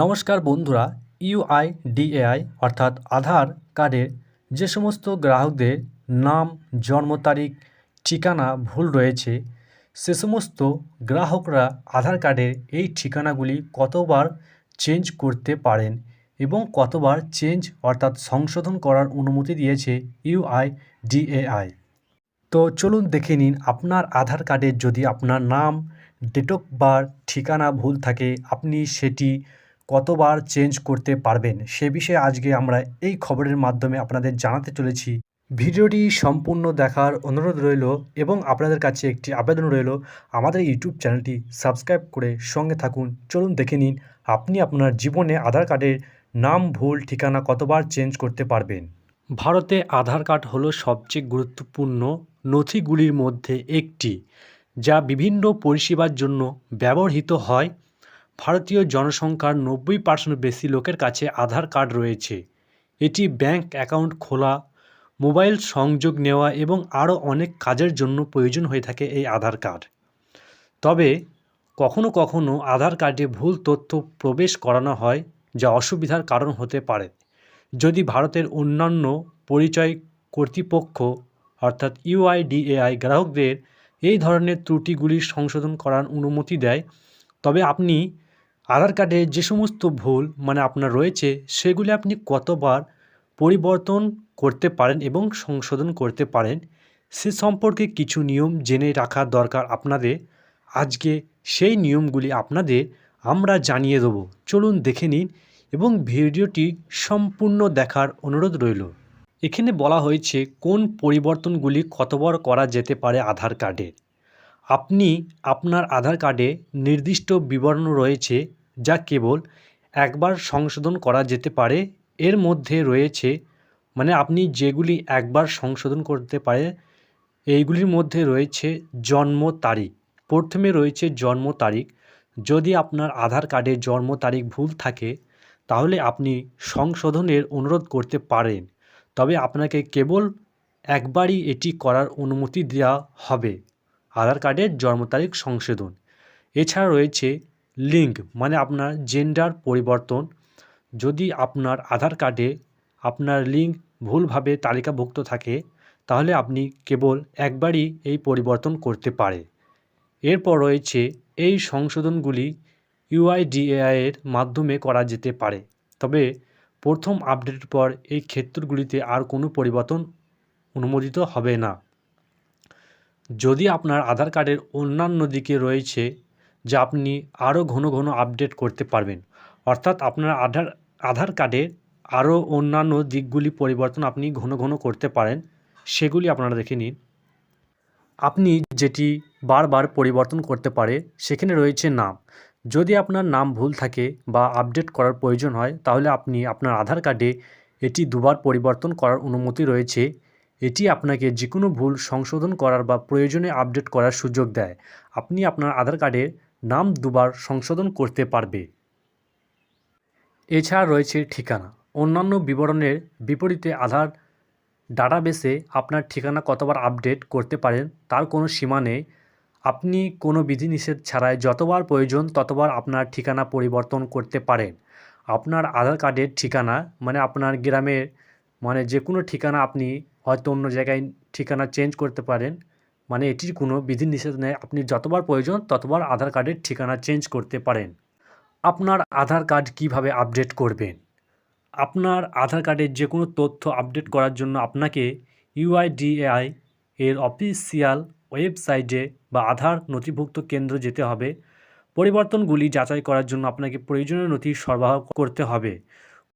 নমস্কার বন্ধুরা ইউআইডিএআই অর্থাৎ আধার কার্ডের যে সমস্ত গ্রাহকদের নাম, জন্ম তারিখ, ঠিকানা ভুল রয়েছে, সে সমস্ত গ্রাহকরা আধার কার্ডের এই ঠিকানাগুলি কতবার চেঞ্জ করতে পারেন এবং কতবার চেঞ্জ অর্থাৎ সংশোধন করার অনুমতি দিয়েছে ইউআইডিএআই তো চলুন দেখে নিন আপনার আধার কার্ডে যদি আপনার নাম, ডেট অফ বার্থ, ঠিকানা ভুল থাকে, আপনি সেটি কতবার চেঞ্জ করতে পারবেন সে বিষয়ে আজকে আমরা এই খবরের মাধ্যমে আপনাদের জানাতে চলেছি। ভিডিওটি সম্পূর্ণ দেখার অনুরোধ রইল এবং আপনাদের কাছে একটি আবেদন রইল। আমাদের ইউটিউব চ্যানেলটি সাবস্ক্রাইব করে সঙ্গে থাকুন। চলুন দেখে নিন, আপনি আপনার জীবনে আধার কার্ডের নাম, ভুল, ঠিকানা কতবার চেঞ্জ করতে পারবেন? ভারতে আধার কার্ড হলো সবচেয়ে গুরুত্বপূর্ণ নথিগুলির মধ্যে একটি, যা বিভিন্ন পরিষেবার জন্য ব্যবহৃত হয় ভারতীয় জনসংখ্যার নব্বই পার্সেন্ট বেশি লোকের কাছে আধার কার্ড রয়েছে। এটি ব্যাংক অ্যাকাউন্ট খোলা, মোবাইল সংযোগ নেওয়া এবং আরও অনেক কাজের জন্য প্রয়োজন হয়ে থাকে এই আধার কার্ড। তবে কখনো কখনো আধার কার্ডে ভুল তথ্য প্রবেশ করানো হয় যা অসুবিধার কারণ হতে পারে। যদি ভারতের অন্যান্য পরিচয় কর্তৃপক্ষ অর্থাৎ ইউআইডিএআই গ্রাহকদের এই ধরনের ত্রুটিগুলি সংশোধন করার অনুমতি দেয়, তবে আপনি আধার কার্ডে যে সমস্ত ভুল মানে আপনার রয়েছে, সেগুলি আপনি কতবার পরিবর্তন করতে পারেন এবং সংশোধন করতে পারেন, সে সম্পর্কে কিছু নিয়ম জেনে রাখা দরকার আপনাদের। আজকে সেই নিয়মগুলি আপনাদের আমরা জানিয়ে দেবো। চলুন দেখে নিন এবং ভিডিওটি সম্পূর্ণ দেখার অনুরোধ রইল। এখানে বলা হয়েছে কোন পরিবর্তনগুলি কতবার করা যেতে পারে আধার কার্ডে। আপনি আপনার আধার কার্ডে নির্দিষ্ট বিবরণ রয়েছে যা কেবল একবার সংশোধন করা যেতে পারে। এর মধ্যে রয়েছে মানে আপনি যেগুলি একবার সংশোধন করতে পারে, এইগুলির মধ্যে রয়েছে জন্ম তারিখ। প্রথমে রয়েছে জন্ম তারিখ। যদি আপনার আধার কার্ডে জন্ম তারিখ ভুল থাকে, তাহলে আপনি সংশোধনের অনুরোধ করতে পারেন। তবে আপনাকে কেবল একবারই এটি করার অনুমতি দেওয়া হবে। আধার কার্ডের জন্ম তারিখ সংশোধন। এছাড়া রয়েছে লিঙ্ক মানে আপনার জেন্ডার পরিবর্তন। যদি আপনার আধার কার্ডে আপনার লিঙ্ক ভুলভাবে তালিকাভুক্ত থাকে, তাহলে আপনি কেবল একবারই এই পরিবর্তন করতে পারে। এরপর রয়েছে এই সংশোধনগুলি ইউআইডিএআই এর মাধ্যমে করা যেতে পারে। তবে প্রথম আপডেটের পর এই ক্ষেত্রগুলিতে আর কোনো পরিবর্তন অনুমোদিত হবে না। যদি আপনার আধার কার্ডের অন্যান্য দিকে রয়েছে যা আপনি আরও ঘন ঘন আপডেট করতে পারবেন, অর্থাৎ আপনার আধার আধার কার্ডের আরও অন্যান্য দিকগুলি পরিবর্তন আপনি ঘন ঘন করতে পারেন, সেগুলি আপনারা দেখে নিন। আপনি যেটি বারবার পরিবর্তন করতে পারে, সেখানে রয়েছে নাম। যদি আপনার নাম ভুল থাকে বা আপডেট করার প্রয়োজন হয়, তাহলে আপনি আপনার আধার কার্ডে এটি দুবার পরিবর্তন করার অনুমতি রয়েছে। এটি আপনাকে যে কোনো ভুল সংশোধন করার বা প্রয়োজনে আপডেট করার সুযোগ দেয়। আপনি আপনার আধার কার্ডের নাম দুবার সংশোধন করতে পারবে। এছাড়া রয়েছে ঠিকানা। অন্যান্য বিবরণের বিপরীতে আধার ডাটাবেসে আপনার ঠিকানা কতবার আপডেট করতে পারেন, তার কোনো সীমা নেই। আপনি কোনো বিধিনিষেধ ছাড়াই যতবার প্রয়োজন ততবার আপনার ঠিকানা পরিবর্তন করতে পারেন। আপনার আধার কার্ডের ঠিকানা মানে আপনার গ্রামের মানে যে কোনো ঠিকানা আপনি হয়তো অন্য জায়গায় ঠিকানা চেঞ্জ করতে পারেন। মানে এটির কোনো বিধিনিষেধ নেই। আপনি যতবার প্রয়োজন ততবার আধার কার্ডের ঠিকানা চেঞ্জ করতে পারেন। আপনার আধার কার্ড কীভাবে আপডেট করবেন? আপনার আধার কার্ডের যে কোনো তথ্য আপডেট করার জন্য আপনাকে ইউআইডিএআই এর অফিসিয়াল ওয়েবসাইটে বা আধার নথিভুক্ত কেন্দ্র যেতে হবে। পরিবর্তনগুলি যাচাই করার জন্য আপনাকে প্রয়োজনীয় নথি সরবরাহ করতে হবে।